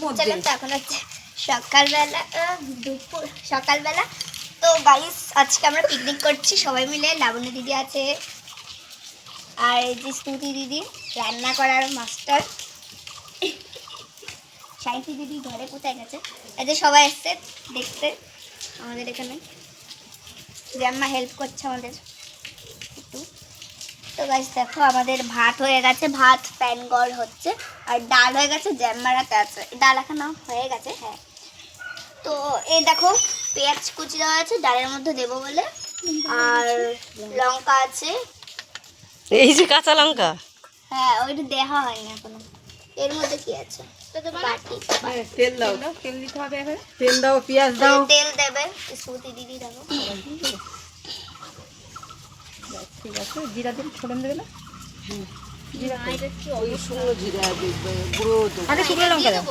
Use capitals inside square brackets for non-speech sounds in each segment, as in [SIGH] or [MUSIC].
তো এখন হচ্ছে সকালবেলা দুপুর, সকালবেলা। তো গাইস আজকে আমরা পিকনিক করছি, সবাই মিলে। লাবণ্য দিদি আছে, আর যে স্মৃতি দিদি, রান্না করার মাস্টার সাইন্সি দিদি ঘরে কোথায় গেছে? যে সবাই এসছে, দেখতে আমাদের এখানে। যে আম্মা হেল্প করছে আমাদের। তো গাছ দেখো আমাদের ভাত হয়ে গেছে। ভাত প্যান গড় হচ্ছে। আর ডাল হয়ে গেছে জ্যাম্মারাতে আছে। ডাল এখনও হয়ে গেছে হ্যাঁ। তো এই দেখো পেঁয়াজ কুচি দেওয়া আছে ডালের মধ্যে দেবো বলে। আর লঙ্কা আছে। এই যে কাঁচা লঙ্কা? হ্যাঁ ওইটা দেওয়া হয়নি এখনও। এর মধ্যে কি আছে? তেল দাও। তেল দিতে হবে তেল দাও পেঁয়াজ দাও। তেল দেবে স্মৃতি দিদি দেবো। [LAUGHS] ঠিক আছে। জিরা দিন ফোড়ন দেবে না? ওই শুকনো জিরা গুঁড়ো দেবো। শুকনো লঙ্কা দাও।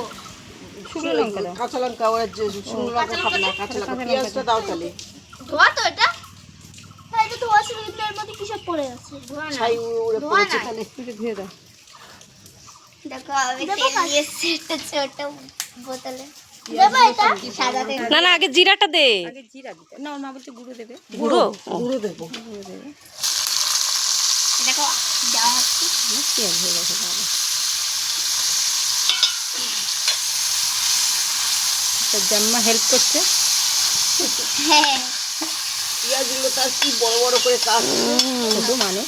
শুকনো লঙ্কা দাও। কাঁচা লঙ্কা ওরা যে শুকনো লঙ্কা খাবে না কাঁচা লঙ্কা। পেঁয়াজটা দাও তাহলে। ধোয়া তো এটা? হ্যাঁ দেখো আমি তেল নিয়ে এসেছি একটা ছোট বোতলে। না না আগে জিরাটা দে। আগে জিরা দিতে। না ওর মা বলছে গুঁড়ো দেবে। গুঁড়ো? গুঁড়ো দেবো। গুঁড়ো দেবে। দেখো দেওয়া হচ্ছে। হয়ে গেছে তাহলে। জাম্মা হেল্প করছে। হ্যাঁ। পেঁয়াজগুলো তার কি বড় বড় করে ছোটো মানুষ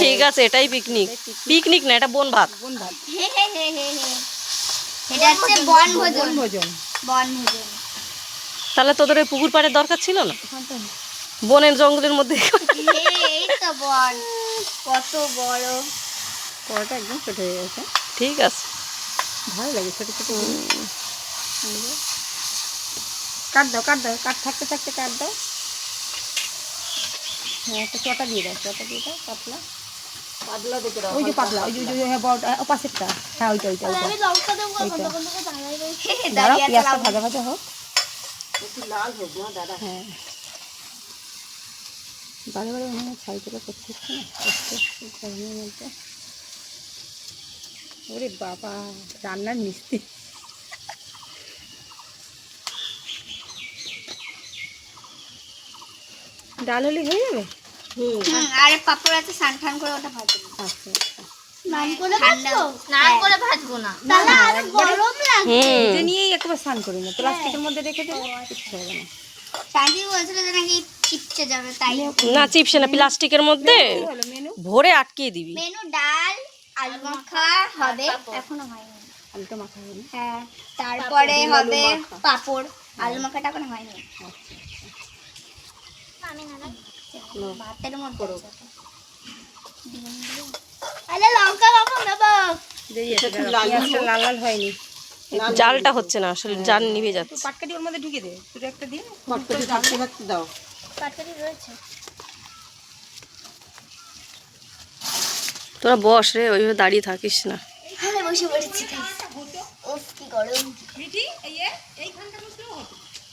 ঠিক আছে এটাই পিকনিক পিকনিক না এটা বন ভাত বোন ভাত হে হে হে হে হে এটা হচ্ছে বন ভোজন বোন ভোজন তাহলে তোদের ওই পুকুর পাড়ের দরকার ছিল না? বনের জঙ্গলের মধ্যে [LAUGHS] এই তো বন কত বড়। পরোটা একদম ছোট হয়ে গেছে। ঠিক আছে। ভালো লাগে ছোট ছোট। কাট দাও কাট দাও কাট থাকতে থাকতে কাট দাও। হ্যাঁ একটা চটা দিয়ে দাও চটা দিয়ে দাও পাতলা পাতলা দেখে দাও ওই যে পাতলা ওই যে হ্যাঁ বড়টা পাশেরটা হ্যাঁ ওইটা ওইটা ওইটা। আমি লঙ্কা দেবো ওইটা। হে হে দাঁড়াও পেঁয়াজটা ভাজা ভাজা হোক। একটু লাল হোক না দাদা হ্যাঁ। বারে বারে মনে হয় করতে হচ্ছে না? করতে গরমের মধ্যে ওরে বাবা রান্নার মিস্ত্রি ডাল হলে হয়ে যাবে? হুম হুম, আর পাপড় আছে সান ঠান করে ওটা ভাজবো। আচ্ছা আচ্ছা। স্নান করে ভাজবো? স্নান করে ভাজবো না। তাহলে আর গরম লাগে এটা নিয়েই একবার স্নান করি না প্লাস্টিকের মধ্যে রেখে দেবো কিচ্ছু হবে না। শান্তি বলছিল যে নাকি চিপচে যাবে তাই। না চিপসে না প্লাস্টিকের মধ্যে কি হলো ভরে আটকিয়ে দিবি। মেনু ডাল আলু মাখা হবে। এখনও হয়নি। আলুটা মাখা হবে হ্যাঁ তারপরে হবে পাপড়। আলু মাখাটা এখনও হয়নি। ভাতের মধ্যে। আরে লঙ্কা কখন দেবো লাল লাল হয়নি। জালটা হচ্ছে না আসলে জাল নিভে যাচ্ছে। পাটকাটি ওর মধ্যে ঢুকে দে দুটো একটা দিয়ে ফটফটি থাকতে থাকতে দাও। তরকারি রয়েছে। তোরা বস রে ওইভাবে দাঁড়িয়ে থাকিস না। বসে পড়েছি। উফ কি গরম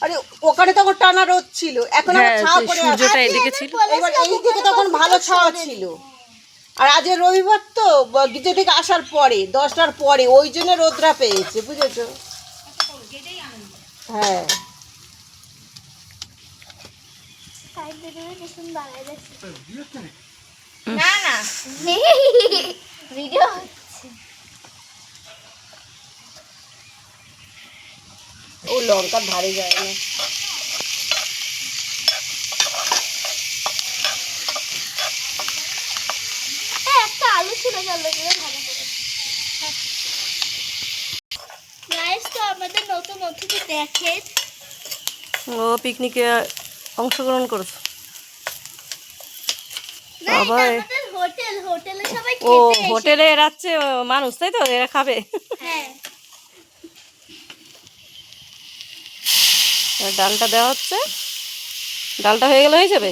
আরে ওখানে তখন টানা রোদ ছিল এখন আবার হ্যাঁ ছাওয়া সূর্যটা এদিকে ছিল। এবার এই দিকে তখন ভালো ছাওয়া ছিল। আর আজ রবিবার তো গিজে থেকে আসার পরে দশটার পরে ওই জন্য রোদরা পেয়েছে বুঝেছ? হ্যাঁ। না না। ভিডিও লঙ্কার ধারে যায় না। একটা আলু ছিল গেল তো আমাদের নতুন অতিথি ও পিকনিকে অংশগ্রহণ করেছে। হোটেল হোটেলে সবাই ও হোটেলে এরা মানুষ তাই তো? এরা খাবে। হ্যাঁ। ডালটা দেওয়া হচ্ছে। ডালটা হয়ে গেলে হয়ে যাবে?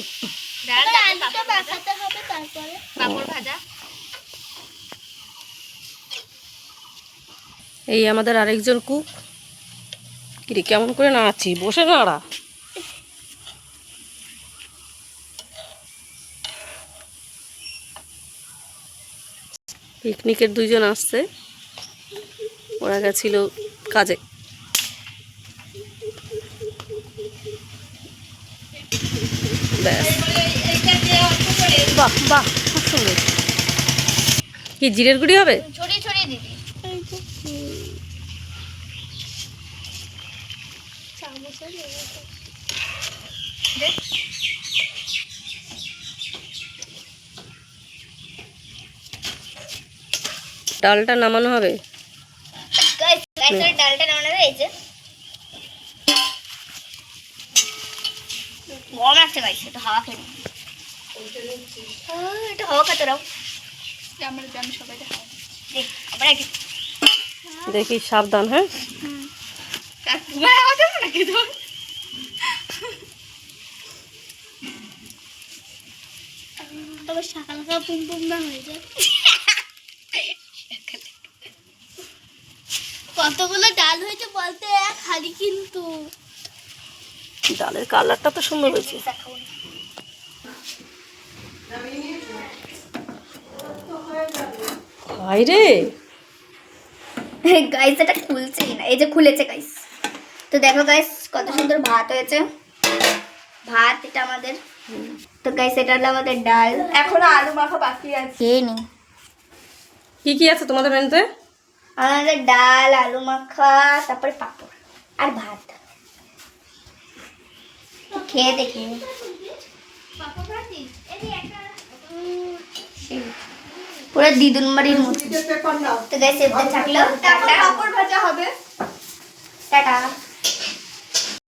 এই আমাদের আরেকজন কুক। কিরে কেমন করে নাড়াচ্ছি বসে নাড়া। পিকনিকের দুইজন আসছে। ওরা গেছিল কাজে। ব্যাস। বাহ বাহ খুব সুন্দর। কি জিরের গুঁড়ি হবে? ডালটা নামানো হবে? গাইস আসছে গাইস একটু হাওয়া খেয়ে নিই। একটু হাওয়া খাতে সবাই দেখ সাবধান হ্যাঁ? তোমার আওয়াজ হবে নাকি তোর তবে সকাল সকাল পুম পুম না হয়ে যায়। কতগুলো ডাল হয়েছে বলতে খালি কিন্তু। ডালের কালারটা তো সুন্দর হয়েছে। হাই রে। [LAUGHS] গাইস এটা খুলছেই না। এই যে খুলেছে গাইস তো দেখো গাইস কত সুন্দর ভাত হয়েছে। ভাত এটা আমাদের। তো গাইস এটা হলো আমাদের ডাল। এখনও আলু মাখা বাকি আছে। খেয়ে নি। কি কি আছে তোমাদের মেনুতে আমাদের ডাল আলু মাখা তারপরে পাপড়। আর ভাত। খেয়ে দেখি পুরো দিদুন বাড়ির মতো। তো এবার থাকল। টাটা। ভাজা হবে। টাটা।